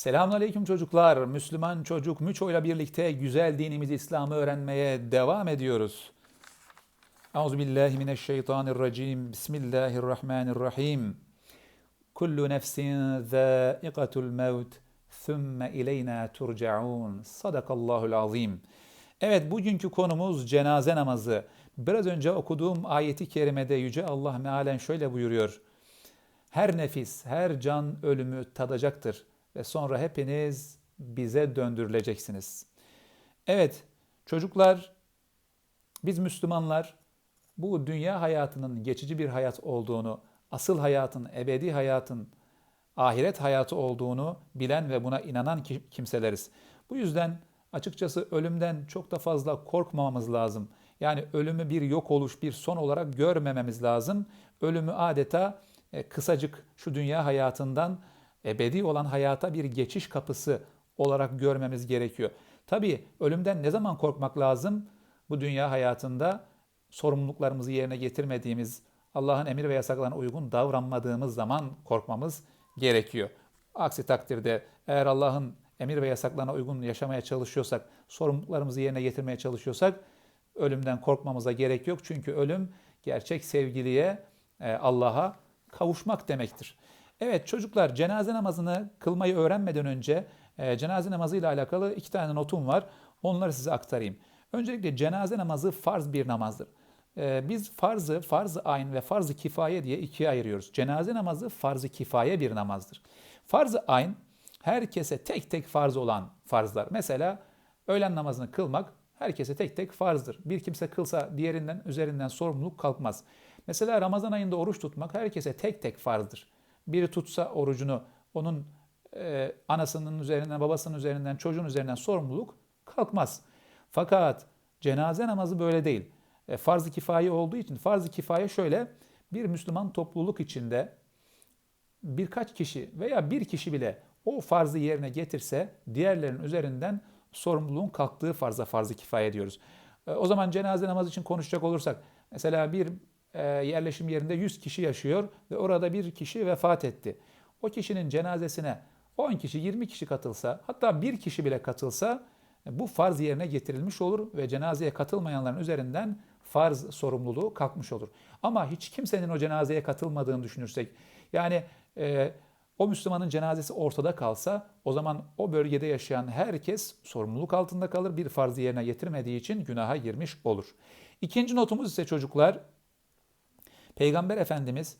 Selamünaleyküm çocuklar. Müslüman çocuk Müço ile birlikte güzel dinimiz İslam'ı öğrenmeye devam ediyoruz. Euzubillahimineşşeytanirracim. Bismillahirrahmanirrahim. Kullu nefsin zâikatul mevt. Thümme ileyna turcaun. Sadakallahul azim. Evet bugünkü konumuz cenaze namazı. Biraz önce okuduğum ayeti kerimede Yüce Allah mealen şöyle buyuruyor. Her nefis, her can ölümü tadacaktır ve sonra hepiniz bize döndürüleceksiniz. Evet, çocuklar, biz Müslümanlar bu dünya hayatının geçici bir hayat olduğunu, asıl hayatın, ebedi hayatın, ahiret hayatı olduğunu bilen ve buna inanan kimseleriz. Bu yüzden açıkçası ölümden çok da fazla korkmamamız lazım. Yani ölümü bir yok oluş, bir son olarak görmememiz lazım. Ölümü adeta e, kısacık şu dünya hayatından ebedi olan hayata bir geçiş kapısı olarak görmemiz gerekiyor. Tabii ölümden ne zaman korkmak lazım? Bu dünya hayatında sorumluluklarımızı yerine getirmediğimiz, Allah'ın emir ve yasaklarına uygun davranmadığımız zaman korkmamız gerekiyor. Aksi takdirde eğer Allah'ın emir ve yasaklarına uygun yaşamaya çalışıyorsak, sorumluluklarımızı yerine getirmeye çalışıyorsak ölümden korkmamıza gerek yok. Çünkü ölüm gerçek sevgiliye, e, Allah'a kavuşmak demektir. Evet çocuklar cenaze namazını kılmayı öğrenmeden önce e, cenaze namazı ile alakalı iki tane notum var. Onları size aktarayım. Öncelikle cenaze namazı farz bir namazdır. E, biz farzı, farz-ı ayn ve farz-ı kifaye diye ikiye ayırıyoruz. Cenaze namazı farz-ı kifaye bir namazdır. Farz-ı ayn herkese tek tek farz olan farzlar. Mesela öğlen namazını kılmak herkese tek tek farzdır. Bir kimse kılsa diğerinden üzerinden sorumluluk kalkmaz. Mesela Ramazan ayında oruç tutmak herkese tek tek farzdır. Biri tutsa orucunu onun e, anasının üzerinden, babasının üzerinden, çocuğun üzerinden sorumluluk kalkmaz. Fakat cenaze namazı böyle değil. E, farz-ı kifaye olduğu için farz-ı kifaye şöyle bir Müslüman topluluk içinde birkaç kişi veya bir kişi bile o farzı yerine getirse diğerlerinin üzerinden sorumluluğun kalktığı farza farz-ı kifaye diyoruz. E, o zaman cenaze namazı için konuşacak olursak mesela bir yerleşim yerinde 100 kişi yaşıyor ve orada bir kişi vefat etti. O kişinin cenazesine 10 kişi, 20 kişi katılsa, hatta bir kişi bile katılsa bu farz yerine getirilmiş olur ve cenazeye katılmayanların üzerinden farz sorumluluğu kalkmış olur. Ama hiç kimsenin o cenazeye katılmadığını düşünürsek, yani e, o Müslümanın cenazesi ortada kalsa o zaman o bölgede yaşayan herkes sorumluluk altında kalır. Bir farzı yerine getirmediği için günaha girmiş olur. İkinci notumuz ise çocuklar Peygamber Efendimiz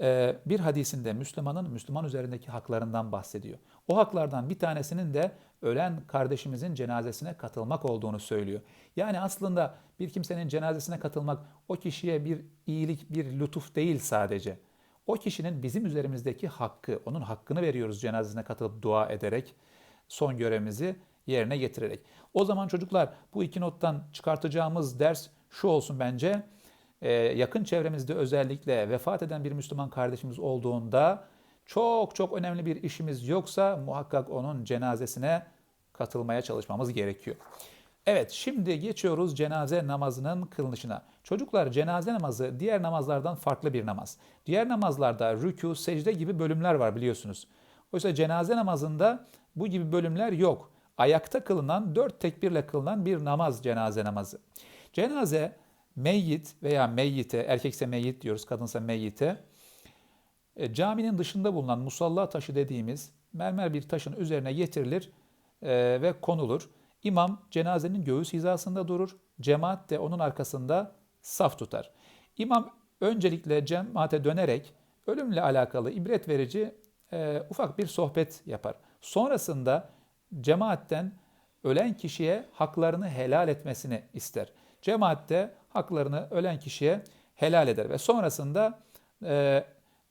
e, bir hadisinde Müslümanın Müslüman üzerindeki haklarından bahsediyor. O haklardan bir tanesinin de ölen kardeşimizin cenazesine katılmak olduğunu söylüyor. Yani aslında bir kimsenin cenazesine katılmak o kişiye bir iyilik, bir lütuf değil sadece. O kişinin bizim üzerimizdeki hakkı, onun hakkını veriyoruz cenazesine katılıp dua ederek, son görevimizi yerine getirerek. O zaman çocuklar bu iki nottan çıkartacağımız ders şu olsun bence yakın çevremizde özellikle vefat eden bir Müslüman kardeşimiz olduğunda çok çok önemli bir işimiz yoksa muhakkak onun cenazesine katılmaya çalışmamız gerekiyor. Evet şimdi geçiyoruz cenaze namazının kılınışına. Çocuklar cenaze namazı diğer namazlardan farklı bir namaz. Diğer namazlarda rükû, secde gibi bölümler var biliyorsunuz. Oysa cenaze namazında bu gibi bölümler yok. Ayakta kılınan, dört tekbirle kılınan bir namaz cenaze namazı. Cenaze meyyit veya meyyite, erkekse meyyit diyoruz, kadınsa meyyite, e, caminin dışında bulunan musalla taşı dediğimiz mermer bir taşın üzerine getirilir e, ve konulur. İmam cenazenin göğüs hizasında durur, cemaat de onun arkasında saf tutar. İmam öncelikle cemaate dönerek ölümle alakalı ibret verici e, ufak bir sohbet yapar. Sonrasında cemaatten ölen kişiye haklarını helal etmesini ister. Cemaat de haklarını ölen kişiye helal eder ve sonrasında e,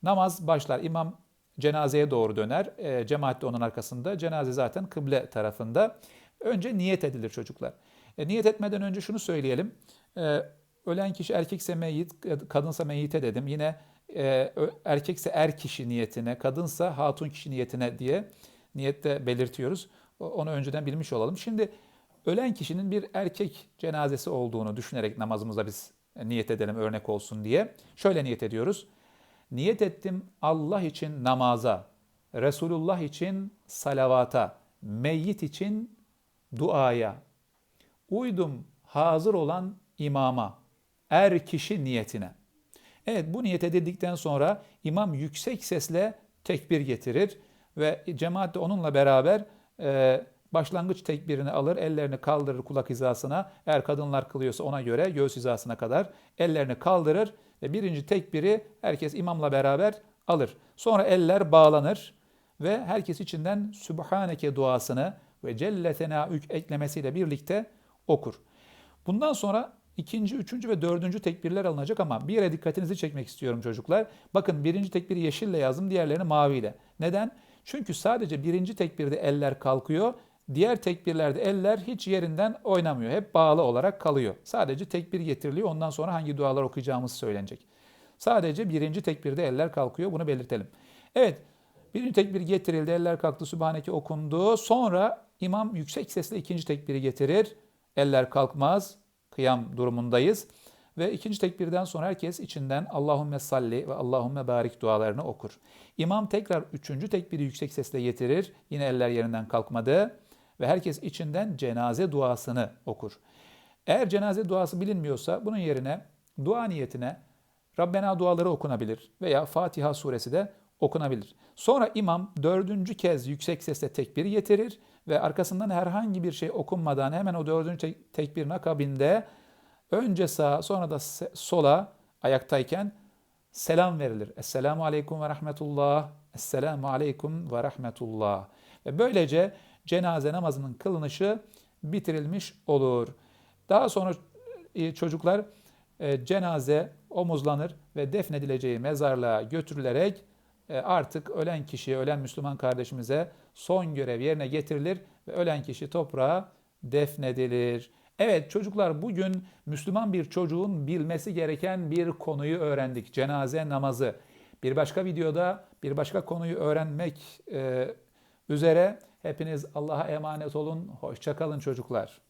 namaz başlar. İmam cenazeye doğru döner. E, cemaat de onun arkasında. Cenaze zaten kıble tarafında. Önce niyet edilir çocuklar. E, niyet etmeden önce şunu söyleyelim. E, ölen kişi erkekse meyyit, kadınsa meyyite dedim. Yine e, erkekse er kişi niyetine, kadınsa hatun kişi niyetine diye niyette belirtiyoruz. Onu önceden bilmiş olalım. Şimdi ölen kişinin bir erkek cenazesi olduğunu düşünerek namazımıza biz niyet edelim örnek olsun diye. Şöyle niyet ediyoruz. Niyet ettim Allah için namaza. Resulullah için salavata, meyyit için duaya, uydum hazır olan imama, er kişi niyetine. Evet bu niyet edildikten sonra imam yüksek sesle tekbir getirir ve cemaat de onunla beraber e, başlangıç tekbirini alır, ellerini kaldırır kulak hizasına. Eğer kadınlar kılıyorsa ona göre göğüs hizasına kadar ellerini kaldırır ve birinci tekbiri herkes imamla beraber alır. Sonra eller bağlanır ve herkes içinden Sübhaneke duasını ve Celle Tenaük eklemesiyle birlikte okur. Bundan sonra ikinci, üçüncü ve dördüncü tekbirler alınacak ama bir yere dikkatinizi çekmek istiyorum çocuklar. Bakın birinci tekbiri yeşille yazdım, diğerlerini maviyle. Neden? Çünkü sadece birinci tekbirde eller kalkıyor, diğer tekbirlerde eller hiç yerinden oynamıyor. Hep bağlı olarak kalıyor. Sadece tekbir getiriliyor, ondan sonra hangi dualar okuyacağımız söylenecek. Sadece birinci tekbirde eller kalkıyor, bunu belirtelim. Evet, birinci tekbir getirildi, eller kalktı, Sübhaneke okundu. Sonra imam yüksek sesle ikinci tekbiri getirir. Eller kalkmaz, kıyam durumundayız. Ve ikinci tekbirden sonra herkes içinden Allahümme salli ve Allahümme barik dualarını okur. İmam tekrar üçüncü tekbiri yüksek sesle getirir. Yine eller yerinden kalkmadı. Ve herkes içinden cenaze duasını okur. Eğer cenaze duası bilinmiyorsa bunun yerine dua niyetine Rabbena duaları okunabilir veya Fatiha suresi de okunabilir. Sonra imam dördüncü kez yüksek sesle tekbir getirir ve arkasından herhangi bir şey okunmadan hemen o dördüncü tekbirin akabinde önce sağa sonra da sola ayaktayken selam verilir. Esselamu aleyküm ve rahmetullah. Esselamu aleyküm ve rahmetullah. Ve böylece cenaze namazının kılınışı bitirilmiş olur. Daha sonra e, çocuklar e, cenaze omuzlanır ve defnedileceği mezarlığa götürülerek e, artık ölen kişiye, ölen Müslüman kardeşimize son görev yerine getirilir ve ölen kişi toprağa defnedilir. Evet çocuklar bugün Müslüman bir çocuğun bilmesi gereken bir konuyu öğrendik. Cenaze namazı. Bir başka videoda bir başka konuyu öğrenmek e, üzere hepiniz Allah'a emanet olun. Hoşçakalın çocuklar.